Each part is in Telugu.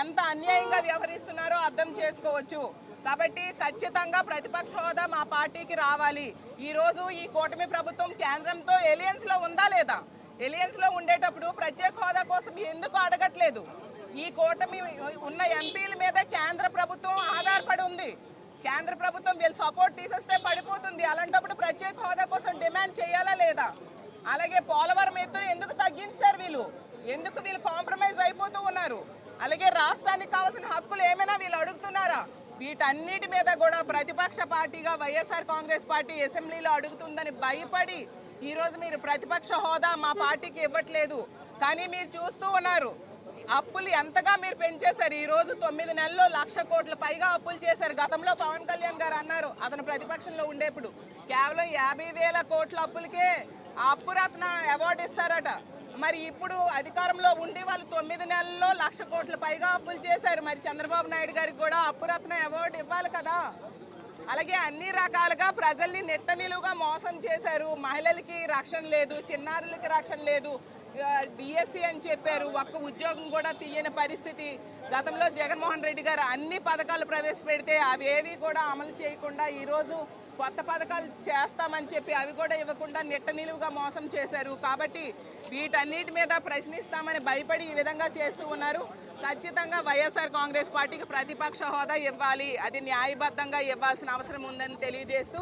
ఎంత అన్యాయంగా వ్యవహరిస్తున్నారో అర్థం చేసుకోవచ్చు. కాబట్టి ఖచ్చితంగా ప్రతిపక్ష హోదా మా పార్టీకి రావాలి. ఈరోజు ఈ కూటమి ప్రభుత్వం కేంద్రంతో ఎలియన్స్లో ఉందా లేదా? ఎలియన్స్లో ఉండేటప్పుడు ప్రత్యేక హోదా కోసం ఎందుకు అడగట్లేదు? ఈ కూటమి ఉన్న ఎంపీల మీద కేంద్ర ప్రభుత్వం ఆధారపడి ఉంది. కేంద్ర ప్రభుత్వం వీళ్ళు సపోర్ట్ తీసేస్తే పడిపోతుంది. అలాంటప్పుడు ప్రత్యేక హోదా కోసం డిమాండ్ చేయాలా లేదా? అలాగే పోలవరం ఎత్తును ఎందుకు తగ్గించారు వీళ్ళు? ఎందుకు వీళ్ళు కాంప్రమైజ్ అయిపోతూ ఉన్నారు? అలాగే రాష్ట్రానికి కావాల్సిన హక్కులు ఏమైనా వీళ్ళు అడుగుతున్నారా? వీటన్నిటి మీద కూడా ప్రతిపక్ష పార్టీగా వైఎస్ఆర్ కాంగ్రెస్ పార్టీ అసెంబ్లీలో అడుగుతుందని భయపడి ఈరోజు మీరు ప్రతిపక్ష హోదా మా పార్టీకి ఇవ్వట్లేదు. కానీ మీరు చూస్తూ ఉన్నారు. అప్పులు ఎంతగా మీరు పెంచేశారు? ఈ రోజు తొమ్మిది నెలల్లో లక్ష కోట్ల పైగా అప్పులు చేశారు. గతంలో పవన్ కళ్యాణ్ గారు అన్నారు అతను ప్రతిపక్షంలో ఉండేప్పుడు. కేవలం యాభై వేల కోట్ల అప్పులకే ఆ అప్పురత్న అవార్డు ఇస్తారట. మరి ఇప్పుడు అధికారంలో ఉండి వాళ్ళు తొమ్మిది నెలల్లో లక్ష కోట్ల పైగా అప్పులు చేశారు. మరి చంద్రబాబు నాయుడు గారికి కూడా అప్పురత్న అవార్డు ఇవ్వాలి కదా? అలాగే అన్ని రకాలుగా ప్రజల్ని నెట్ట నిలువుగా మోసం చేశారు. మహిళలకి రక్షణ లేదు చిన్నారులకి రక్షణ లేదు. డిఎస్సి అని చెప్పారు. ఒక్క ఉద్యోగం కూడా తీయని పరిస్థితి. గతంలో జగన్మోహన్ రెడ్డి గారు అన్ని పథకాలు ప్రవేశపెడితే అవి ఏవి కూడా అమలు చేయకుండా ఈరోజు కొత్త పథకాలు చేస్తామని చెప్పి అవి కూడా ఇవ్వకుండా నిట్ట నిలువుగా మోసం చేశారు. కాబట్టి వీటన్నిటి మీద ప్రశ్నిస్తామని భయపడి ఈ విధంగా చేస్తూ ఉన్నారు. ఖచ్చితంగా వైఎస్ఆర్ కాంగ్రెస్ పార్టీకి ప్రతిపక్ష హోదా ఇవ్వాలి. అది న్యాయబద్ధంగా ఇవ్వాల్సిన అవసరం ఉందని తెలియజేస్తూ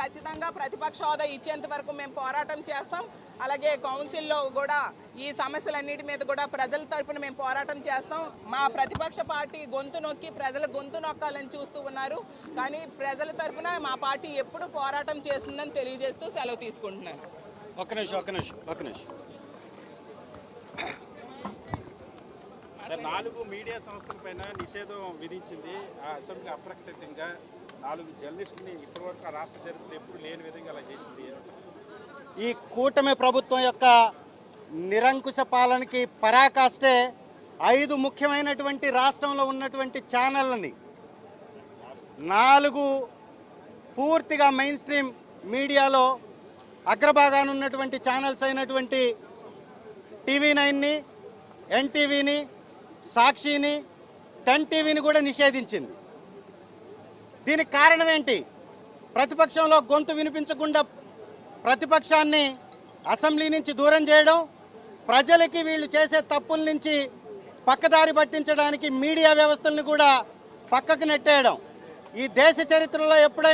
ఖచ్చితంగా ప్రతిపక్ష హోదా ఇచ్చేంత వరకు మేము పోరాటం చేస్తాం. అలాగే కౌన్సిల్లో కూడా ఈ సమస్యలన్నిటి మీద కూడా ప్రజల తరపున మేము పోరాటం చేస్తాం. మా ప్రతిపక్ష పార్టీ గొంతు నొక్కి ప్రజల గొంతు నొక్కాలని చూస్తూ ఉన్నారు. కానీ ప్రజల తరపున మా పార్టీ ఎప్పుడు పోరాటం చేస్తుందని తెలియజేస్తూ సెలవు తీసుకుంటున్నాను. ఒక్క నిమిషం ఒక్క నిమిషం ఒక్క నిమిషం. నాలుగు మీడియా సంస్థల పైన నిషేధం విధించింది ఆ అసెంబ్లీ అప్రకటితంగా. నాలుగు జర్నలిస్టుని ఇప్పటివరకు రాష్ట్ర చరిత్ర ఎప్పుడు లేని విధంగా అలా చేసింది. ఈ కూటమి ప్రభుత్వం యొక్క నిరంకుశ పాలనకి పరాకాష్టే ఐదు ముఖ్యమైనటువంటి రాష్ట్రంలో ఉన్నటువంటి ఛానళ్ళని నాలుగు పూర్తిగా మెయిన్ స్ట్రీమ్ మీడియాలో అగ్రభాగాన ఉన్నటువంటి ఛానల్స్ అయినటువంటి టీవీ నైన్ని ఎన్టీవీని సాక్షిని టెన్ టీవీని కూడా నిషేధించింది. దీనికి కారణం ఏంటి? ప్రతిపక్షంలో గొంతు వినిపించకుండా ప్రతిపక్షాన్ని అసెంబ్లీ నుంచి దూరం చేయడం ప్రజలకి వీళ్ళు చేసే తప్పుల నుంచి పక్కదారి పట్టించడానికి మీడియా వ్యవస్థల్ని కూడా పక్కకు నెట్టేయడం. ఈ దేశ చరిత్రలో ఎప్పుడైనా